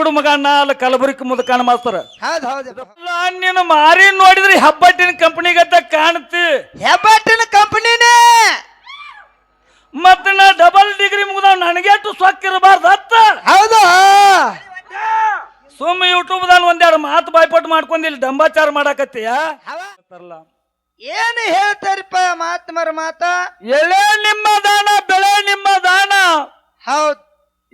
ಅಣ್ಣ ಅಲ್ಲ ಕಲಬುರಗಿ ಮುದಕಾನ ಮಾಸ್ತರ. ಹೌದ್ ನೀನು ಮಾರಿ ನೋಡಿದ್ರಿ ಹೆಬ್ಬಟ್ಟಿನ ಕಂಪನಿಗತ್ತ ಕಾಣ್ತಿ. ಹೆಬ್ಬಟ್ಟಿನ ಕಂಪನಿನೇ ಮತ್ತೆ ನಾ ಡಬಲ್ ಡಿಗ್ರಿ ಮುಗ್ದಾವ್ ಸೊಕ್ಕ ಸೊಕ್ಕಿರಬಾರ್ದು ಅತ್ತ? ಹೌದು. ಸುಮ್ಮ ಯೂಟ್ಯೂಬ್ದಾಗ ಒಂದೆರಡು ಮಾತು ಬಾಯ್ಪಟ್ಟು ಮಾಡ್ಕೊಂಡು ಇಲ್ಲಿ ಡಂಬಾಚಾರ ಮಾಡಾಕತ್ತೀಯ? ಹವ- ಏನು ಹೇಳ್ತಾರಿಪ್ಪ ಮಾತು ಮರ ಮಾತ? ಎಳೆ ನಿಮ್ಮ ದಾನ ಬೆಳೆ ನಿಮ್ಮ ದಾನ. ಹೌದ್.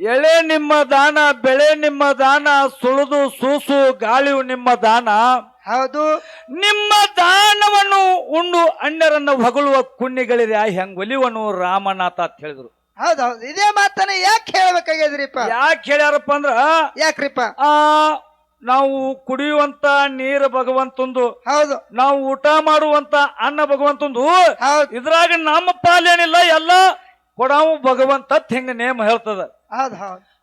ಎಳೆ ನಿಮ್ಮ ದಾನ ಬೆಳೆ ನಿಮ್ಮ ದಾನ ಸುಳಿದು ಸೂಸು ಗಾಳಿಯು ನಿಮ್ಮ ದಾನ. ಹೌದು. ನಿಮ್ಮ ದಾನವನ್ನು ಉಂಡು ಅಣ್ಣರನ್ನು ಹೊಗಳುವ ಆ ಹೆಂಗ್ ಒಲಿವನು ರಾಮನಾಥ ಅಂತ ಹೇಳಿದ್ರು. ಹೌದೌದು ಹೌದು. ಇದೇ ಮಾತನ್ನ ಯಾಕೆ ಹೇಳ್ಬೇಕಾಗ್ಯದ್ರಿಪ್ಪ ಯಾಕೆ ಹೇಳ್ಯಾರಪ್ಪ ಅಂದ್ರ ಯಾಕ್ರಿಪ್ಪ? ಆ ನಾವು ಕುಡಿಯುವಂತ ನೀರು ಭಗವಂತಂದು ಹೌದು. ನಾವು ಊಟ ಮಾಡುವಂತ ಅನ್ನ ಭಗವಂತಂದು ಹೌದು. ಇದ್ರಾಗ ನಮ್ಮ ಪಾಲೇನಿಲ್ಲ ಎಲ್ಲ ಕೊಡಾವು ಭಗವಂತ ಹೆಂಗ ನೇಮ ಹೇಳ್ತದ.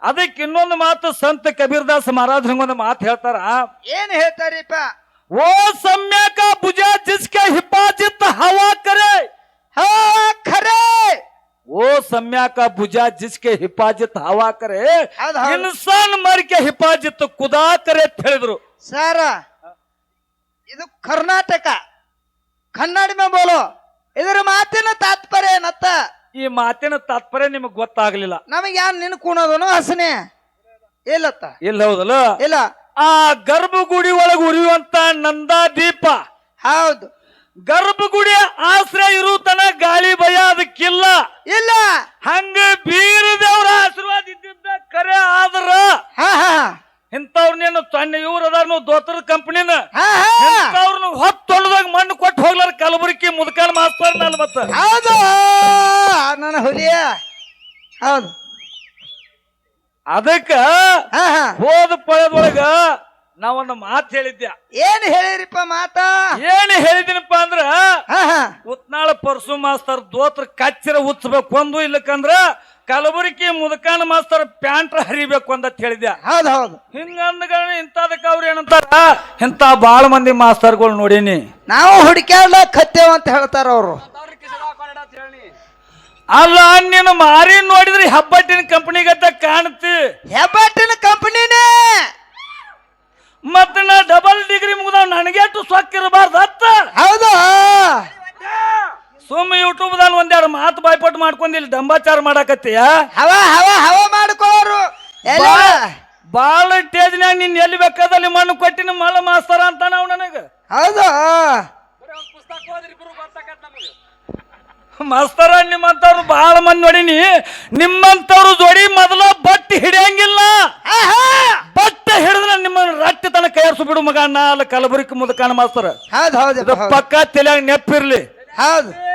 ಅದಕ್ಕೆ ಇನ್ನೊಂದು ಮಾತು ಸಂತ ಕಬೀರ್ದಾಸ್ ಮಹಾರಾಜ್ ಹಿಂಗೊಂದು ಮಾತು ಹೇಳ್ತಾರ. ಏನ್ ಹೇಳ್ತಾರಿಪ್ಪ? ಓ ಸಮ್ಯಕ ಭುಜ ಜಿಸ್ಕೆ ಹಿಪಾಜಿತ್ ಹವಾ ಕರೆ. ಹಾ ಖರೆ. ಓ ಸಮ್ಯಾಕ ಭುಜ ಜಿಸ್ಕೆ ಹಿಪಾಜಿತ್ ಹವಾ ಕರೆ. ಹೌದ್ ಹೌದ್. ಇನ್ಸಾನ್ ಮರ್ಕೆ ಹಿಪಾಜಿತ್ ಕುದಾ ಕರೆ ಅಂತ ಹೇಳಿದ್ರು. ಸರ ಇದು ಕರ್ನಾಟಕ. ಕನ್ನಡ ಮೇ ಬೋಲೋ. ಇದರ ಮಾತಿನ ತಾತ್ಪರ್ಯ ಏನತ್ತ? ಈ ಮಾತಿನ ತಾತ್ಪರ್ಯ ನಿಮಗ್ ಗೊತ್ತಾಗ್ಲಿಲ್ಲ. ನಮಗೆ ಯಾರು ನಿನ್ ಕುಣೋದನು ಹಸನೆ? ಇಲ್ಲತ್ತ? ಇಲ್ಲ ಹೌದಲ್ಲ? ಇಲ್ಲ. ಆ ಗರ್ಭಗುಡಿ ಒಳಗೆ ಉರಿಯುವಂತ ನಂದಾ ದೀಪ ಹೌದು. ಗರ್ಭಗುಡಿ ಆಶ್ರಯ ಇರುತನ ಗಾಳಿ ಭಯ ಅದಕ್ಕಿಲ್ಲ ಇಲ್ಲ. ಹಂಗ ಬೀರ ದೇವ್ರ ಆಶೀರ್ವಾದ ಇದ್ದಿದ್ದ ಕರೆ ಆದ್ರ ಹಾ ಹಾ ಇಂಥವ್ರನ್ನೇನು ತನ್ನ ಇವ್ರ ಅದಾರ ದೋತರ ಕಂಪನಿನ. ಹಾ ಹಾ. ಇಂಥವ್ರನ್ನ ಹೊತ್ತೊಳ್ದಾಗ ಮಣ್ಣು ಕೊಟ್ಟು ಹೋಗ್ಲಾರ ಕಲಬುರ್ಗಿ ಮುದ್ಕಾನ ಮಾಸ್ತಾರ ನಾನು ಮತ್ತೆ. ಹೌದು. ಹೌದು. ಅದಕ್ಕ ಹಾ ಹಾ. ಹೋದ ಪಳದೊಳಗ ನಾವೊಂದು ಮಾತು ಹೇಳಿದ್ದೆ ಏನ್ ಹೇಳಿರಿಪ್ಪ ಮಾತಾ? ಏನ್ ಹೇಳಿದಿನಪ್ಪ ಅಂದ್ರ ಹಾ ಹಾ. ಉತ್ನಾಳ ಪರಸು ಮಾಸ್ತರ್ ದೋತ್ರ ಕಚ್ಚಿರ ಉಚ್ಚಬೇಕು ಒಂದು ಇಲ್ಲಕಂದ್ರ ಕಲಬುರಗಿ ಮುದಕಾನ ಮಾಸ್ತರ್ ಪ್ಯಾಂಟ್ ಹರಿಬೇಕು ಅಂತ ಹೇಳಿದ್ದೆ ಹೌದು ಹೌದು. ಹಿಂಗಂದ ಇಂಥದಕ್ಕೆ ಅವ್ರು ಏನಂತಾರ? ಇಂಥ ಬಾಳ ಮಂದಿ ಮಾಸ್ತರ್ಗಳು ನೋಡೀನಿ. ನಾವು ಹುಡುಕ್ಯಾಡ್ಲಕ್ ಹತ್ತೇವ ಅಂತ ಹೇಳ್ತಾರ ಅವರು. ಅಲ್ಲ ನೀನು ಮಾರಿ ನೋಡಿದ್ರಿ ಹೆಬ್ಬಟ್ಟಿನ ಕಂಪನಿಗತ್ತ ಕಾಣ್ತಿ ಹೆಬ್ಬಟ್ಟಿನ ಕಂಪನಿನೇ? ಮತ್ತ ನಾ ಡಬಲ್ ಡಿಗ್ರಿ ಮುಗ್ದಾವ್ ನನಗೆಟ್ಟು ಸೊಕ್ಕಿರಬಾರ್ದು ಹತ್ತ ಹೌದು? ಸುಮ್ಮ ದಲ್ಲಿ ಒಂದೆರಡು ಮಾತು ಬಾಯ್ಪಟ್ಟು ಮಾಡ್ಕೊಂಡು ಇಲ್ಲಿ ಡಂಬಾಚಾರ ಮಾಡಾಕತ್ತೀಯ? ಹವ ಹವ ಹವ ಬಾ- ಬಾಳ ಟೇಜ್ನ್ಯಾಗ ನಿನ್ ಎಲ್ಲಿ ಬೇಕಾದಲ್ಲಿ ಮಣ್ಣು ಕೊಟ್ಟಿನ ಮಲ ಮಾಸ್ತಾರ ಅಂತ ನಾವು ನನಗ. ಹೌದು? ಮಾಸ್ತರ ನಿಮ್ಮಂತವ್ರು ಬಾಳ ಮಂದಿ ನೋಡಿನಿ. ನಿಮ್ಮಂತವ್ರು ಜೋಡಿ ಮೊದಲ ಬಟ್ಟೆ ಹಿಡಿಯಂಗಿಲ್ಲ. ಬಟ್ಟೆ ಹಿಡಿದ್ರೆ ನಿಮ್ಮ ರಟ್ಟಿ ತನ ಕೈಯಾರ್ಸು ಬಿಡು ಮಗ ಅಲ್ಲ ಕಲಬುರಗಿ ಮುದಕಾನ ಮಾಸ್ತರ. ಹೌದು ಹೌದು. ಪಕ್ಕ ತಲೆಯಾಗ ನೆಪ್ಪಿರ್ಲಿ. ಹೌದು.